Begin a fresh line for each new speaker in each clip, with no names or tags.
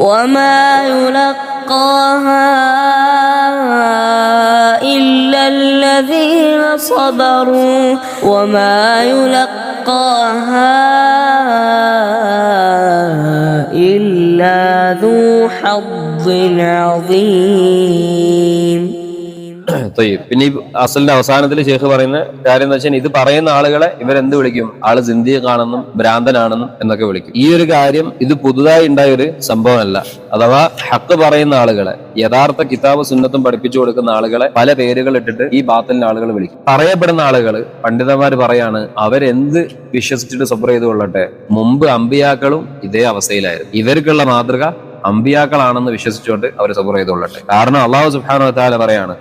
وما يلقاها إلا الذين صبروا وما يلقاها إلا ذو حظ عظيم
തൊയ്യ്. പിന്നെ ഈ അസലിന്റെ അവസാനത്തിൽ ഷേഖ് പറയുന്ന കാര്യം എന്ന് വെച്ചാൽ ഇത് പറയുന്ന ആളുകളെ ഇവരെന്ത് വിളിക്കും? ആൾ സിന്ധിയക്കാണെന്നും ഭ്രാന്തനാണെന്നും എന്നൊക്കെ വിളിക്കും. ഈ ഒരു കാര്യം ഇത് പുതുതായി ഉണ്ടായ ഒരു സംഭവമല്ല. അഥവാ ഹക്ക് പറയുന്ന ആളുകളെ യഥാർത്ഥ കിതാബ് സുന്നത്തും പഠിപ്പിച്ചു കൊടുക്കുന്ന ആളുകളെ പല പേരുകൾ ഇട്ടിട്ട് ഈ ബാത്തലിന്റെ ആളുകൾ വിളിക്കും. പറയപ്പെടുന്ന ആളുകൾ പണ്ഡിതന്മാർ പറയാണ് അവരെന്ത് വിശ്വസിച്ചിട്ട് സബ്ര ചെയ്ത് കൊള്ളട്ടെ മുമ്പ് അമ്പിയാക്കളും ഇതേ അവസ്ഥയിലായിരുന്നു. ഇവർക്കുള്ള മാതൃക അമ്പിയാക്കളാണെന്ന് വിശ്വസിച്ചുകൊണ്ട് അവർ സബർ ചെയ്തുകൊള്ളട്ടെ. കാരണം അള്ളാഹു സുഹാന പറയാണ്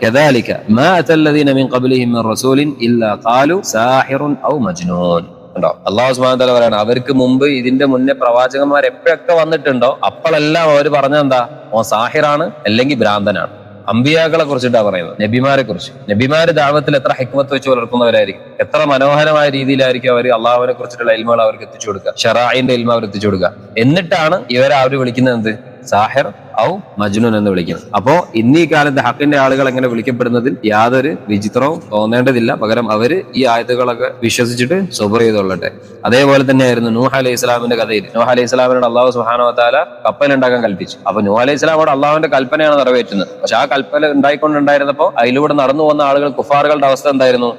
അള്ളാഹു സുബ്ഹാനഹു താല പറയാണ് അവർക്ക് മുമ്പ് ഇതിന്റെ മുന്നേ പ്രവാചകന്മാർ എപ്പോഴൊക്കെ വന്നിട്ടുണ്ടോ അപ്പോഴെല്ലാം അവർ പറഞ്ഞെന്താ ഓ സാഹിറാണ് അല്ലെങ്കിൽ ഭ്രാന്തനാണ്. അമ്പിയാക്കളെ കുറിച്ചിട്ടാണ് പറയുന്നത് നബിമാരെ കുറിച്ച്. നബിമാര് ദാവത്തിൽ എത്ര ഹിക്മത്ത് വെച്ച് പുലർത്തുന്നവരായിരിക്കും. എത്ര മനോഹരമായ രീതിയിലായിരിക്കും അവർ അള്ളാഹുവിനെ കുറിച്ചിട്ടുള്ള ഇൽമകൾ അവർക്ക് എത്തിച്ചു കൊടുക്കുക ഷറായിന്റെ ഇൽമ അവർ എത്തിച്ചു കൊടുക്കുക. എന്നിട്ടാണ് ഇവരെ അവർ വിളിക്കുന്നത് എന്ത്? സാഹിർ ഔ മജ്നുൻ എന്ന് വിളിക്കുന്നത് അപ്പോ ഇന്നീ കാലത്ത് ഹക്കിന്റെ ആളുകൾ എങ്ങനെ വിളിക്കപ്പെടുന്നതിൽ യാതൊരു വിചിത്രവും തോന്നേണ്ടതില്ല. പകരം അവർ ഈ ആയത്തുകളൊക്കെ വിശ്വസിച്ചിട്ട് സുബർ ചെയ്തോളട്ടെ അതേപോലെ തന്നെയായിരുന്നു നൂഹ് അലൈഹി ഇസ്ലാമിന്റെ കഥയിൽ. നൂഹ് അലൈഹി ഇസ്ലാമിനോട് അള്ളാഹു സുഹാനോത്താല താല കപ്പൽ ഉണ്ടാക്കാൻ കൽപ്പിച്ചു. അപ്പൊ നൂഹ് അലൈഹി ഇസ്ലാമോട് അള്ളാഹുവിന്റെ കൽപ്പനയാണ് നിറവേറ്റുന്നത്. പക്ഷെ ആ കൽപ്പന ഉണ്ടായിക്കൊണ്ടുണ്ടായിരുന്നപ്പോ അതിലൂടെ നടന്നു പോകുന്ന ആളുകൾ കുഫാറുകളുടെ അവസ്ഥ എന്തായിരുന്നു?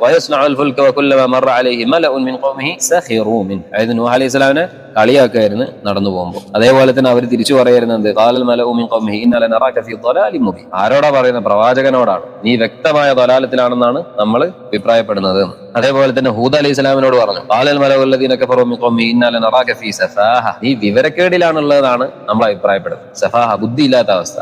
അതായത് നൂഹ് അലൈഹി ഇസ്ലാമിനെ കളിയാക്കായിരുന്നു നടന്നു പോകുമ്പോൾ. അതേപോലെ തന്നെ അവർ തിരിച്ചു പറയായിരുന്നത് ആരോടാ പറയുന്നത്? പ്രവാചകനോടാണ്. നീ വ്യക്തമായ തൊലാലത്തിലാണെന്നാണ് നമ്മൾ അഭിപ്രായപ്പെടുന്നത്. അതേപോലെ തന്നെ ഹൂദ് അലൈഹി സ്വലാമിനോട് പറഞ്ഞു കാലൽ മലവല്ലദീന കഫറു മിൻ ഖൗമി ഇന്ന ലനറാക ഫീ സഫാഹ. നീ വിവരക്കേടിലാണുള്ളതാണ് നമ്മൾ അഭിപ്രായപ്പെടുന്നത്. സഫാഹ ബുദ്ധി ഇല്ലാത്ത അവസ്ഥ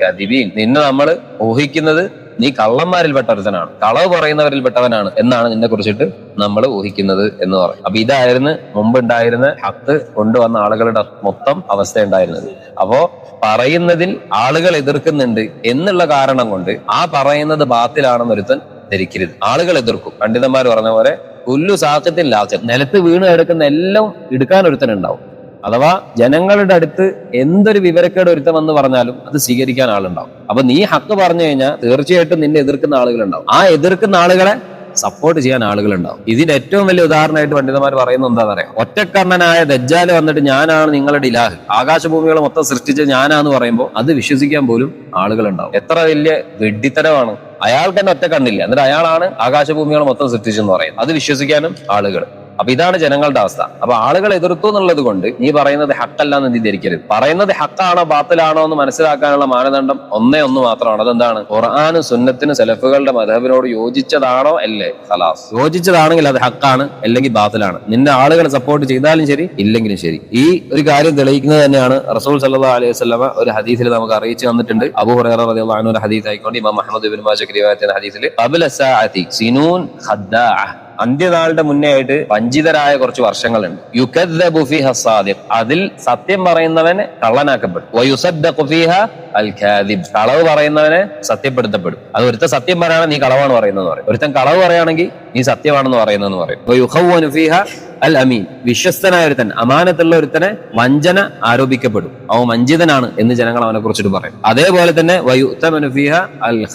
കാദിബീൻ. നിന്നെ നമ്മൾ ഊഹിക്കുന്നത് നീ കള്ളന്മാരിൽപ്പെട്ട ഒരുത്തനാണ് കളവ് പറയുന്നവരിൽ പറയുന്നവരിൽപ്പെട്ടവനാണ് എന്നാണ് നിന്നെ കുറിച്ചിട്ട് നമ്മൾ ഊഹിക്കുന്നത് എന്ന് പറയും. അപ്പൊ ഇതായിരുന്നു മുമ്പ് ഉണ്ടായിരുന്ന ഹത്ത് കൊണ്ടുവന്ന ആളുകളുടെ മൊത്തം അവസ്ഥ ഉണ്ടായിരുന്നത് അപ്പോ പറയുന്നതിൽ ആളുകൾ എതിർക്കുന്നുണ്ട് എന്നുള്ള കാരണം കൊണ്ട് ആ പറയുന്നത് ബാത്തിലാണെന്ന് ഒരുത്തൻ ധരിക്കരുത്. ആളുകൾ എതിർക്കും. പണ്ഡിതന്മാർ പറഞ്ഞ പോലെ പുല്ലു സാക്ഷ്യത്തിൽ ലാസ്യം നിലത്ത് വീണ് എടുക്കുന്ന എല്ലാം എടുക്കാൻ ഒരുത്തനുണ്ടാവും അഥവാ ജനങ്ങളുടെ അടുത്ത് എന്തൊരു വിവരക്കേട് ഒരുത്തം എന്ന് പറഞ്ഞാലും അത് സ്വീകരിക്കാൻ ആളുണ്ടാവും. അപ്പൊ നീ ഹക്ക് പറഞ്ഞു കഴിഞ്ഞാൽ തീർച്ചയായിട്ടും നിന്നെ എതിർക്കുന്ന ആളുകളുണ്ടാവും. ആ എതിർക്കുന്ന ആളുകളെ സപ്പോർട്ട് ചെയ്യാൻ ആളുകളുണ്ടാവും. ഇതിന്റെ ഏറ്റവും വലിയ ഉദാഹരണമായിട്ട് പണ്ഡിതന്മാർ പറയുന്നത് എന്താ പറയാ ഒറ്റക്കണ്ണനായ ദജ്ജാൽ വന്നിട്ട് ഞാനാണ് നിങ്ങളുടെ ഇലാഹ്. ആകാശഭൂമികളെ മൊത്തം സൃഷ്ടിച്ച ഞാനാന്ന് പറയുമ്പോൾ അത് വിശ്വസിക്കാൻ പോലും ആളുകളുണ്ടാവും. എത്ര വലിയ വെഡിത്തരമാണ് അയാൾക്ക് തന്നെ ഒറ്റ കണ്ണില്ല എന്നിട്ട് അയാളാണ് ആകാശഭൂമികൾ മൊത്തം സൃഷ്ടിച്ചെന്ന് പറയുന്നത്. അത് വിശ്വസിക്കാനും ആളുകൾ അപ്പൊ ഇതാണ് ജനങ്ങളുടെ അവസ്ഥ. അപ്പൊ ആളുകൾ എതിർത്തു എന്നുള്ളത് കൊണ്ട് നീ പറയുന്നത് ഹക്കല്ല എന്ന് നീ ധരിക്കരുത് പറയുന്നത് ഹക്കാണോ ബാത്തിലാണോ എന്ന് മനസ്സിലാക്കാനുള്ള മാനദണ്ഡം ഒന്നേ ഒന്ന് മാത്രമാണ്. അതെന്താണ്? ഖുർആാനും സുന്നത്തിനും സെലഫുകളുടെ മധബിനോട് യോജിച്ചതാണോ അല്ലേ? ഖലാസ്. യോജിച്ചതാണെങ്കിൽ അത് ഹക്കാണ് അല്ലെങ്കിൽ ബാത്തിലാണ്. നിന്നെ ആളുകൾ സപ്പോർട്ട് ചെയ്താലും ശരി ഇല്ലെങ്കിലും ശരി. ഈ ഒരു കാര്യം തെളിയിക്കുന്നത് തന്നെയാണ് റസൂൽ സല്ലാ അലൈഹി വസല്ലമ ഒരു ഹദീസിൽ നമുക്ക് അറിയിച്ചു തന്നിട്ടുണ്ട്. അബു ഹുറൈറ റളിയല്ലാഹു അൻഹു ഹദീസ് ആയിക്കൊണ്ട് ഇമാം മുഹമ്മദ് ഹദീസിൽ അന്ത്യനാളുടെ മുന്നേ ആയിട്ട് വഞ്ചിതരായ കുറച്ച് വർഷങ്ങളുണ്ട്. യുക്കദ്ദബു ഫീഹ സാദിഖ്. അതിൽ സത്യം പറയുന്നവനെ കള്ളനാക്കപ്പെടും. കളവ് പറയുന്നവനെ സത്യപ്പെടുത്തപ്പെടും. അത് ഒരുത്തൻ സത്യം പറയുകയാണെങ്കിൽ നീ കളവാണ് പറയുന്നത് പറയും. ഒരുത്തൻ കളവ് പറയുകയാണെങ്കിൽ നീ സത്യമാണെന്ന് പറയുന്നതെന്ന് പറയും. അൽ അമീൻ. വിശ്വസ്തനായ ഒരുത്തൻ അമാനത്തുള്ള ഒരുത്തനെ വഞ്ചന ആരോപിക്കപ്പെടും. അവൻ വഞ്ചിതനാണ് എന്ന് ജനങ്ങൾ അവനെ കുറിച്ചിട്ട് പറയും. അതേപോലെ തന്നെ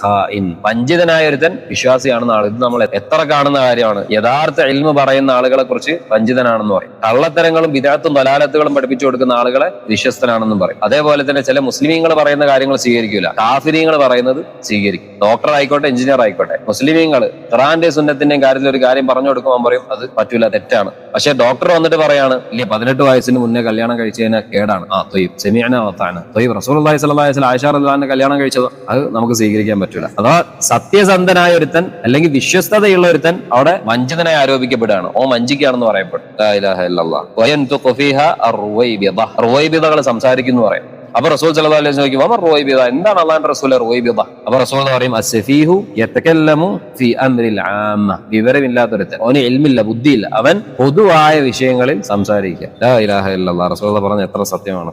ഖായിൻ വഞ്ചിതനായ ഒരുത്തൻ വിശ്വാസിയാണെന്ന ആൾ ഇത് നമ്മൾ എത്ര കാണുന്ന കാര്യമാണ്. യഥാർത്ഥ ഇൽമ പറയുന്ന ആളുകളെ കുറിച്ച് വഞ്ചിതനാണെന്ന് പറയും. കള്ളത്തരങ്ങളും വിദാത്തും വലാലത്തുകളും പഠിപ്പിച്ചു കൊടുക്കുന്ന ആളുകളെ വിശ്വസ്തനാണെന്നും പറയും. അതേപോലെ തന്നെ ചില മുസ്ലിമീങ്ങൾ പറയുന്ന കാര്യങ്ങൾ സ്വീകരിക്കില്ല കാഫിരീങ്ങൾ പറയുന്നത് സ്വീകരിക്കും. ഡോക്ടർ ആയിക്കോട്ടെ എഞ്ചിനീയർ ആയിക്കോട്ടെ. മുസ്ലിമീങ്ങൾ ഖുറാന്റെ സുന്നത്തിന്റെയും കാര്യത്തിൽ ഒരു കാര്യം പറഞ്ഞു കൊടുക്കുമ്പോൾ പറയും അത് പറ്റൂല തെറ്റാണ്. പക്ഷെ ഡോക്ടർ വന്നിട്ട് പറയാണ് ഇല്ലേ പതിനെട്ട് വയസ്സിന് മുന്നേ കല്യാണം കഴിച്ചതിന് കേടാണ്. ആ തൊയ്യ് സെമിയാന അവത്താണ് തൊയ്യ് റസൂൽ അള്ളഹി സ്വലാഹി ആയിഷ അള്ളഹാന്റെ കല്യാണം കഴിച്ചത് അത് നമുക്ക് സ്വീകരിക്കാൻ പറ്റൂല. അഥവാ സത്യസന്ധനായ ഒരുത്തൻ അല്ലെങ്കിൽ വിശ്വസ്തതയുള്ള ഒരുത്തൻ അവിടെ വഞ്ചിതനായി ആരോപിക്കപ്പെടുകയാണ്. ഓ വഞ്ചിക്കുകയാണെന്ന് പറയപ്പെടും. സംസാരിക്കുന്നു പറയും. അപ്പൊ റസൂൽ സല്ലല്ലാഹു അലൈഹി വസല്ലം ചോദിക്കും "വമർ റുവൈബിദ? എന്താണ് അള്ളാഹുവിന്റെ റസൂൽ റോയിബിദ അപ്പൊ റസൂൽ പറയും അസ്സഫീഹു യതകല്ലമു ഫി അംരിൽ ആമ്മ. വിവരമില്ലാത്തൊരുത്തൻ. അവന് ഇൽമില്ല ബുദ്ധിയില്ല. അവൻ പൊതുവായ വിഷയങ്ങളിൽ സംസാരിക്കുക. ലാ ഇലാഹ ഇല്ലല്ലാഹ്. റസൂൽ പറഞ്ഞ എത്ര സത്യമാണ്.